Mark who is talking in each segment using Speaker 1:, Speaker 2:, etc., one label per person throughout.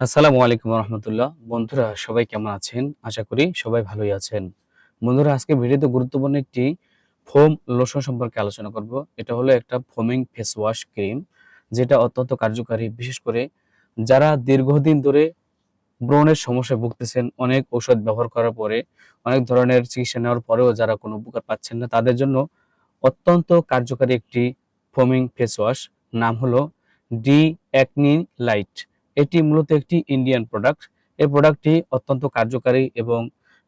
Speaker 1: আসসালামু আলাইকুম রহমতুল্লাহ। বন্ধুরা, সবাই কেমন আছেন? আশা করি সবাই ভালোই আছেন। বন্ধুরা, আজকে ভিডিওতে গুরুত্বপূর্ণ একটি ফোম লোশন সম্পর্কে আলোচনা করব। এটা হলো একটা ফোমিং ফেস ওয়াশ ক্রিম, যেটা অত্যন্ত কার্যকারী। বিশেষ করে যারা দীর্ঘদিন ধরে ব্রণের সমস্যায় ভুগতেছেন, অনেক ঔষধ ব্যবহার করার পরে, অনেক ধরনের চিকিৎসা নেওয়ার পরেও যারা কোনো উপকার পাচ্ছেন না, তাদের জন্য অত্যন্ত কার্যকারী একটি ফোমিং ফেস ওয়াশ। নাম হলো ডি অ্যাকনি লাইট। এটি মূলত একটি ইন্ডিয়ান প্রোডাক্ট এই প্রোডাক্টটি অত্যন্ত কার্যকারী এবং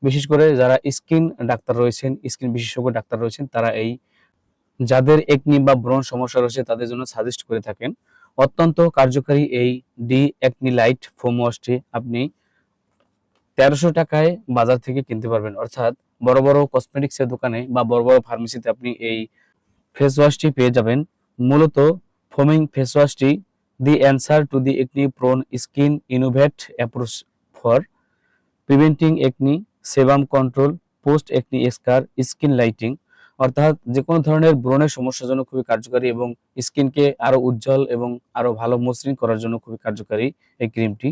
Speaker 1: বিশেষ করে যারা স্কিন ডাক্তার রয়েছেন স্কিন বিশেষজ্ঞ ডাক্তার রয়েছেন, তারা এই যাদের একনি বা ব্রণ সমস্যা রয়েছে তাদের জন্য সাজেস্ট করে থাকেন। অত্যন্ত কার্যকারী এই ডি একনি লাইট ফোম ওয়াশটি আপনি তেরোশো টাকায় বাজার থেকে কিনতে পারবেন। অর্থাৎ বড় বড় কসমেটিক্সের দোকানে বা বড় বড় ফার্মেসিতে আপনি এই ফেস ওয়াশটি পেয়ে যাবেন। মূলত ফোমিং ফেস ওয়াশটি the answer to the acne prone skin innovate approach for preventing acne, sebum control, post acne scar, skin lighting, অর্থাৎ যে কোনো ধরনের ব্রণের সমস্যার জন্য খুবই কার্যকারী এবং স্কিনকে আরও উজ্জ্বল এবং আরও ভালো মসৃণ করার জন্য খুবই কার্যকারী এই ক্রিমটি।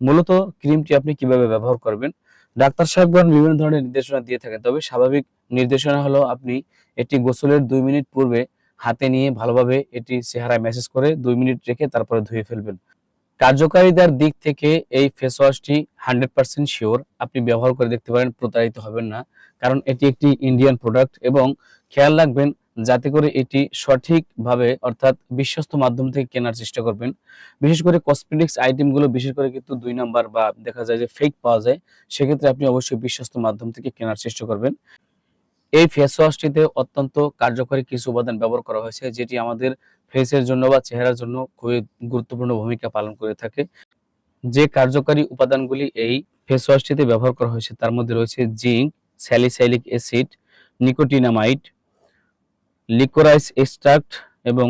Speaker 1: মূলত ক্রিমটি আপনি কীভাবে ব্যবহার করবেন? ডাক্তার সাহেবগণ বিভিন্ন ধরনের নির্দেশনা দিয়ে থাকেন, তবে স্বাভাবিক নির্দেশনা হলো আপনি এটি গোসলের দুই মিনিট পূর্বে হাতে নিয়ে ভালোভাবে এটি চেহারায় মেসেজ করে দুই মিনিট রেখে তারপরে ধুয়ে ফেলবেন। কার্যকারিতার দিক থেকে এই ফেস ওয়াশটি হান্ড্রেড পার্সেন্ট শিওর আপনি ব্যবহার করে দেখতে পারেন, প্রতারিত হবেন না। কারণ এটি একটি ইন্ডিয়ান প্রোডাক্ট এবং খেয়াল রাখবেন যাতে করে এটি সঠিকভাবে অর্থাৎ বিশ্বস্ত মাধ্যম থেকে কেনার চেষ্টা করবেন। বিশেষ করে কসমেটিক্স আইটেমগুলো বিশেষ করে কিন্তু দুই নাম্বার বা দেখা যায় যে ফেক পাওয়া যায়, সেক্ষেত্রে আপনি অবশ্যই বিশ্বস্ত মাধ্যম থেকে কেনার চেষ্টা করবেন। এই ফেস ওয়াশটিতে অত্যন্ত কার্যকরী কিছু উপাদান ব্যবহার করা হয়েছে, যেটি আমাদের ফেসের জন্য বা চেহারার জন্য খুবই গুরুত্বপূর্ণ ভূমিকা পালন করে থাকে। যে কার্যকারী উপাদানগুলি এই ফেস ওয়াশটিতে ব্যবহার করা হয়েছে, তার মধ্যে রয়েছে zinc salicylic acid nicotinamide liquorice extract এবং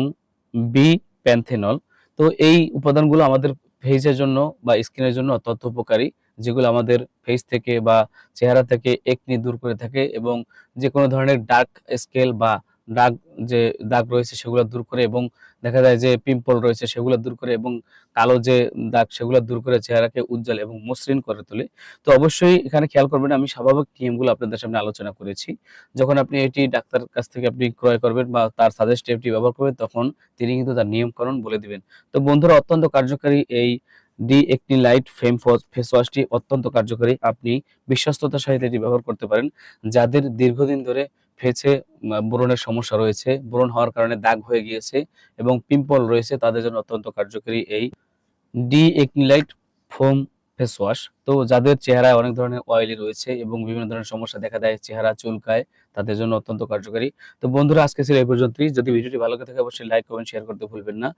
Speaker 1: বি প্যান্থেনল তো এই উপাদানগুলো আমাদের ফেসের জন্য বা স্কিনের জন্য অত্যন্ত উপকারী। যেগুলো আমাদের ফেস থেকে বা চেহারা থেকে একনি দূর করে থাকে এবং যে কোনো ধরনের ডার্ক স্কেল বা দাগ যে দাগ রয়েছে সেগুলো দূর করে এবং দেখা যায় যে পিম্পল রয়েছে সেগুলো দূর করে এবং কালো যে দাগ সেগুলো দূর করে চেহারাকে উজ্জ্বল এবং মসৃণ করে তোলে। তো অবশ্যই এখানে খেয়াল করবেন আমি স্বাভাবিক নিয়মগুলো আপনাদের সামনে আলোচনা করেছি। যখন আপনি এটি ডাক্তার কাছ থেকে আপনি ক্রয় করবেন বা তার সাজেস্ট এটি ব্যবহার করবেন, তখন তিনি কিন্তু তার নিয়মকরণ বলে দিবেন। তো বন্ধুরা, অত্যন্ত কার্যকারী এই ডি একটি লাইট ফেম ফেস ওয়াশটি অত্যন্ত কার্যকরী। আপনি বিশ্বস্ততার সাথে এটি ব্যবহার করতে পারেন। যাদের দীর্ঘদিন ধরে ফেসে ব্রণের সমস্যা রয়েছে, ব্রণ হওয়ার কারণে দাগ হয়ে গিয়েছে এবং পিম্পল রয়েছে, তাদের জন্য অত্যন্ত কার্যকরী এই D acne light foam face wash তো যাদের চেহারায় অনেক ধরনের অয়েলি রয়েছে এবং বিভিন্ন ধরনের সমস্যা দেখা দেয়, চেহারা চুলকায়, তাদের জন্য অত্যন্ত কার্যকরী। তো বন্ধুরা আজকে ছিল এই পর্যন্তই। যদি ভিডিওটি ভালো লাগে থাকে, অবশ্যই লাইক কমেন্ট শেয়ার করতে ভুলবেন না।